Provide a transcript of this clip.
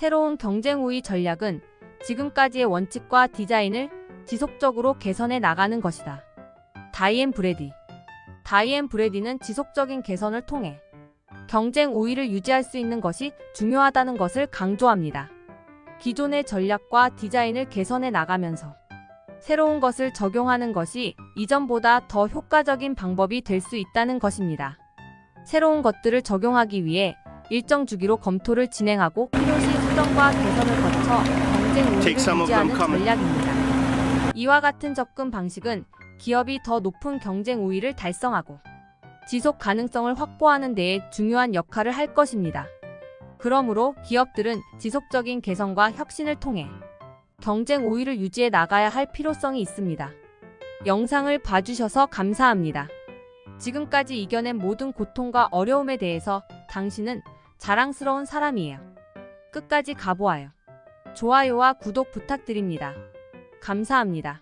새로운 경쟁 우위 전략은 지금까지의 원칙과 디자인을 지속적으로 개선해 나가는 것이다. 다이앤 브레디 다이앤 브레디는 지속적인 개선을 통해 경쟁 우위를 유지할 수 있는 것이 중요하다는 것을 강조합니다. 기존의 전략과 디자인을 개선해 나가면서 새로운 것을 적용하는 것이 이전보다 더 효과적인 방법이 될 수 있다는 것입니다. 새로운 것들을 적용하기 위해 일정 주기로 검토를 진행하고 필요시 수정과 개선을 거쳐 경쟁 우위를 유지하는. 전략입니다. 이와 같은 접근 방식은 기업이 더 높은 경쟁 우위를 달성하고 지속 가능성을 확보하는 데에 중요한 역할을 할 것입니다. 그러므로 기업들은 지속적인 개선과 혁신을 통해 경쟁 우위를 유지해 나가야 할 필요성이 있습니다. 영상을 봐주셔서 감사합니다. 지금까지 이겨낸 모든 고통과 어려움에 대해서 당신은 자랑스러운 사람이에요. 끝까지 가보아요. 좋아요와 구독 부탁드립니다. 감사합니다.